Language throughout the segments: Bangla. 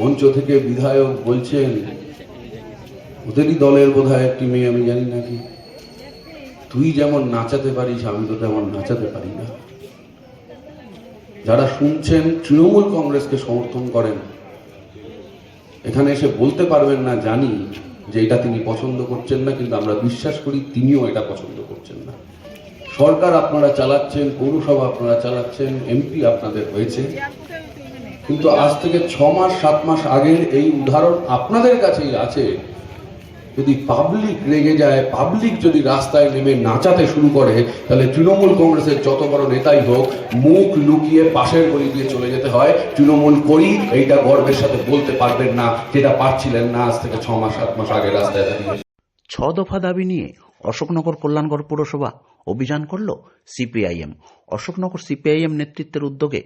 মঞ্চ থেকে বিধায়ক বলছেন, ওদেরই দলের বোধ হয় একটি মেয়ে, আমি জানি নাকি তুই যেমন নাচাতে পারিস, আমি তো তেমন নাচাতে পারি না। যারা শুনছেন, তৃণমূল কংগ্রেসকে সমর্থন করেন, এখানে এসে বলতে পারবেন না, জানি যে এটা তিনি পছন্দ করছেন না, কিন্তু আমরা বিশ্বাস করি তিনিও এটা পছন্দ করছেন না। সরকার আপনারা চালাচ্ছেন, পৌরসভা আপনারা চালাচ্ছেন, এমপি আপনাদের হয়েছে। কিন্তু আজ থেকে ছ মাস, সাত মাস আগের এই উদাহরণ আপনাদের কাছেই আছে। যদি পাবলিক রেগে যায় পাবলিক যদি রাস্তায় নেমে নাচাতে শুরু করে, তাহলে তৃণমূল কংগ্রেসের যত বড় নেতাই হোক, মুখ লুকিয়ে পাশের গলি দিয়ে চলে যেতে হয়। তৃণমূল করি এইটা গর্বের সাথে বলতে পারবেন না, যেটা পারছিলেন না আজ থেকে ছ মাস, সাত মাস আগে রাস্তায় দাঁড়িয়ে। ছ দফা দাবি নিয়ে অশোকনগর কল্যাণগড় পৌরসভা অভিযান করল সিপিআইএম। অশোকনগর সিপিআইএম নেতৃত্বের উদ্যোগে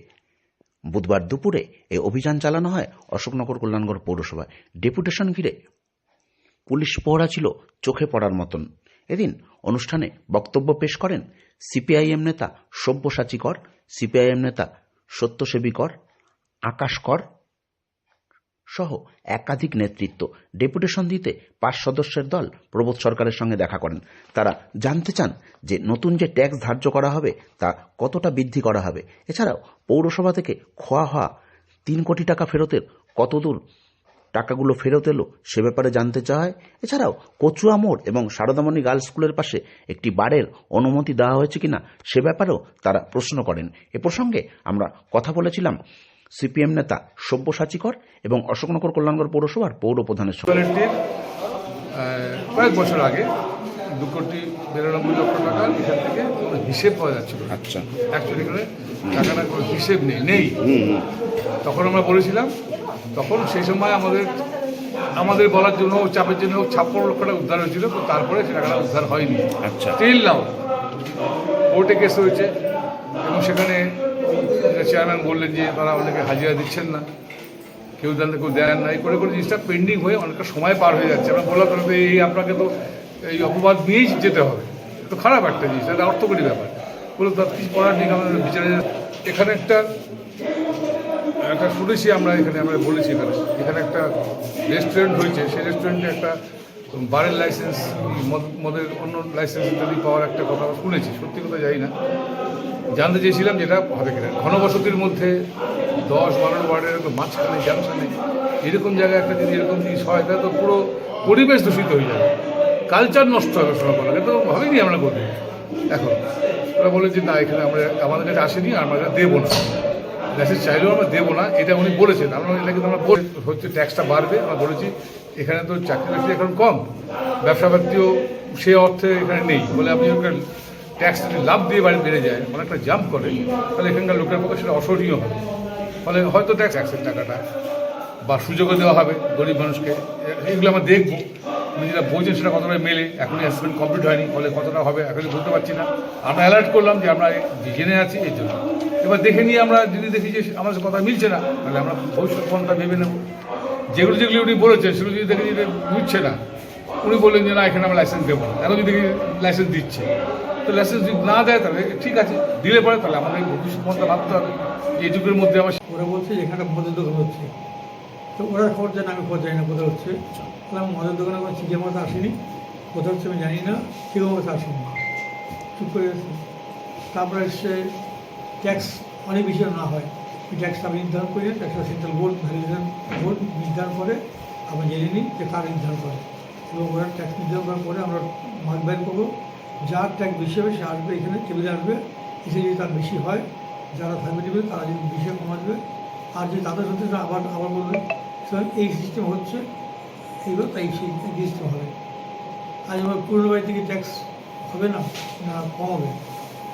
বুধবার দুপুরে এই অভিযান চালানো হয় অশোকনগর কল্যাণগড় পৌরসভায়। ডেপুটেশন ঘিরে পুলিশ পহরা ছিল চোখে পড়ার মতন। এদিন অনুষ্ঠানে বক্তব্য পেশ করেন সিপিআইএম নেতা সব্যসাচী কর, সিপিআইএম নেতা সত্যসেবী কর, আকাশ কর সহ একাধিক নেতৃত্ব ডেপুটেশন দিতে পাঁচ সদস্যের দল প্রবোধ সরকারের সঙ্গে দেখা করেন। তারা জানতে চান যে নতুন যে ট্যাক্স ধার্য করা হবে, তা কতটা বৃদ্ধি করা হবে। এছাড়াও পৌরসভা থেকে খোয়া হওয়া তিন কোটি টাকা ফেরতের কতদূর টাকাগুলো ফেরত এলো সে ব্যাপারে জানতে চাওয়া হয়। এছাড়াও কচুয়া মোড় এবং সারদামণি গার্লস স্কুলের পাশে একটি বারের অনুমতি দেওয়া হয়েছে কিনা সে ব্যাপারেও তারা প্রশ্ন করেন। এ প্রসঙ্গে আমরা কথা বলেছিলাম সিপিএম নেতা সব্যসাচীকর এবং অশোকনগর কল্যাণগড় পৌরসভার পৌর প্রধানের সঙ্গে। কয়েক বছর আগে দু কোটি বিরানব্বই লক্ষ টাকা এখান থেকে কোনো হিসেব পাওয়া যাচ্ছিল আচ্ছা। অ্যাকচুয়ালি করে টাকাটা কোনো হিসেব নেই নেই। তখন আমরা বলেছিলাম তখন সেই সময় আমাদের আমাদের বলার জন্য চাপের জন্য ছাপ্পান্ন লক্ষ টাকা উদ্ধার হয়েছিল তো তারপরে সে টাকাটা উদ্ধার হয়নি। আচ্ছা। স্টিল নাও কোর্টে কেস হয়েছে এবং সেখানে চেয়ারম্যান বললেন যে, তারা অনেকে হাজিরা দিচ্ছেন না। কেউ জানতে কেউ দেন না। এই করে করে জিনিসটা পেন্ডিং হয়ে অনেকটা সময় পার হয়ে যাচ্ছে। আমরা বললাম, তাহলে এই আপনাকে তো এই অপবাদ নিয়েই যেতে হবে। তো খারাপ একটা জিনিস, এটা অর্থকরী ব্যাপার। বলে তার কিছু করার নেই আমাদের বিচারে এখানে একটা একটা শুনেছি আমরা এখানে, আমরা বলেছি এখানে। এখানে একটা রেস্টুরেন্ট হয়েছে, সেই রেস্টুরেন্টে একটা বারের লাইসেন্স মদ- মদের অন্য লাইসেন্স ইত্যাদি পাওয়ার একটা কথা শুনেছি, সত্যি কথা জানি না। জানতে চেয়েছিলাম যেটা হবে কিনা। ঘনবসতির মধ্যে দশ বারো ওয়ার্ডের একদম মাঝখানে জাংশনে এরকম জায়গায় একটা যদি এরকম জিনিস হয়, তাহলে তো পুরো পরিবেশ দূষিত হয়ে যাবে। কালচার নষ্ট হবে শোনা করা কিন্তু ভাবিনি আমরা করব এখন, ওরা বলে যে না, এখানে আমরা আমাদের কাছে আসেনি, আর আমরা এটা দেবো না। লাইসেন্স চাইলেও আমরা দেবো না, এটা উনি বলেছেন। আমরা এটা কিন্তু আমরা হচ্ছে ট্যাক্সটা বাড়বে। আমরা বলেছি, এখানে তো চাকরি বাকরি এখন কম। ব্যবসা ব্যক্তিও সে অর্থে এখানে নেই। বলে, আপনি ট্যাক্স যদি লাভ দিয়ে বাড়ি বেড়ে যায়, অনেকটা জাম্প করে, তাহলে এখানকার লোকের পক্ষে সেটা অসহনীয় হবে। ফলে হয়তো ট্যাক্স ট্যাক্সের টাকাটা বা সুযোগও দেওয়া হবে গরিব মানুষকে। এগুলো আমরা দেখব। উনি যেটা বলছেন সেটা কতটা মেলে, এখনই অ্যাসেসমেন্ট কমপ্লিট হয়নি, ফলে কতটা হবে এখনই বলতে পারছি না। আমরা অ্যালার্ট করলাম যে আমরা জেনে আছি এই জন্য। এবার দেখে নিয়ে আমরা যদি দেখি যে আমাদের কথা মিলছে না, তাহলে আমরা ভবিষ্যৎ পন্থা ভেবে নেব। যেগুলো যেগুলো উনি বলেছেন, সেগুলো যদি দেখি যে মিলছে না, উনি বললেন যে না, এখানে আমরা লাইসেন্স দেবো না। এখন যদি লাইসেন্স দিচ্ছে তো লাইসেন্স যদি না দেয় তাহলে ঠিক আছে, দিলে পরে তাহলে আমাদের ভবিষ্যৎ পন্থা ভাবতে হবে। এই যুগের মধ্যে আমার ওরা বলছে এখানে মদের দোকান হচ্ছে। তো ওরা খবর জানে, আমি খবর জানি না কোথায় হচ্ছে। তাহলে আমি মদের দোকানে কোনো আমার কাছে আসেনি। কোথায় হচ্ছে আমি জানি না আমার কাছে আসেনি। চুপ করে গেছে তারপরে এসছে ট্যাক্স অনেক বেশি না হয়। ট্যাক্সটা আমি নির্ধারণ করি ট্যাক্সটা সেন্ট্রাল বোর্ড ভ্যালিডেশন বোর্ড নির্ধারণ করে, আমরা জেনে নিই যে কার নির্ধারণ করে। এবং ওরা ট্যাক্স নির্ধারণ করার পরে আমরা মার্ক বের করব। যার ট্যাক্স বেশি হবে, সে আসবে এখানে টেবিলে আসবে। এসে যদি তার বেশি হয়, যারা থাকবে দেবে তারা যদি বেশি কমা দেবে আর যদি তাদের তারা আবার আবার বলবে, সুতরাং এই সিস্টেম হচ্ছে এইগুলো তাই সেই সিস্টেম হবে। আজ আমার পুরনো বাড়ি থেকে ট্যাক্স হবে না? না কম হবে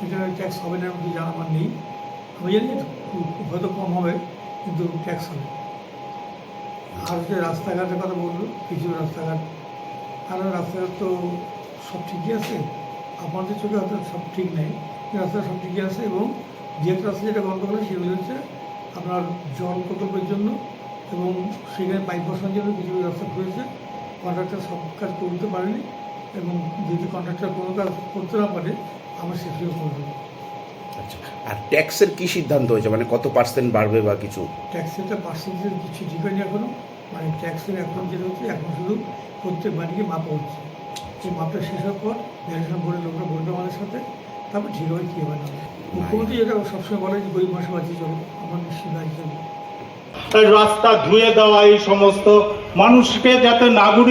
এখানে ট্যাক্স হবে না কিছু জানা আমার নেই। আমি জানি হয়তো কম হবে, কিন্তু ট্যাক্স হবে। আর যে রাস্তাঘাটের কথা বলল, কিছু রাস্তাঘাট। আর রাস্তাঘাট তো সব ঠিকই আছে। আপনাদের চোখে হয়তো সব ঠিক নেই। রাস্তা সব ঠিকই আছে এবং যে একটা রাস্তা যেটা গন্ডগোল হয় সেগুলো হচ্ছে আপনার জল প্রকল্পের জন্য এবং সেখানে পাইপ বসানোর জন্য কিছু রাস্তা খুঁজেছে কন্ট্রাক্টর সব কাজ করতে পারেনি এবং যদি কন্ট্রাক্টর কোনো কাজ করতে না পারে আমরা সেগুলো করব আচ্ছা আর ট্যাক্সের কি সিদ্ধান্ত হয়েছে? মানে কত পার্সেন্ট বাড়বে বা কিছু? ট্যাক্সের পার্সেন্টেজ কিছু ঠিক হয়নি এখনও। মানে ট্যাক্সের এখন যেটা হচ্ছে এখন শুধু প্রত্যেক বাড়িকে মাপা হচ্ছে। সেই মাপটা শেষ হওয়ার পর ভ্যালুয়েশন বোর্ডের লোকরা বলবে আমাদের সাথে তারপর ঠিক হবে কী হবে না। মুখ্যমন্ত্রী যেটা সবসময় বলে যে গরিব মানুষের বাঁচিয়ে চলো আমার নিশ্চিত বাঁচিয়ে চলো রাস্তা ধুয়ে দেওয়া এই সমস্ত মানুষকে যাতে নাগরিক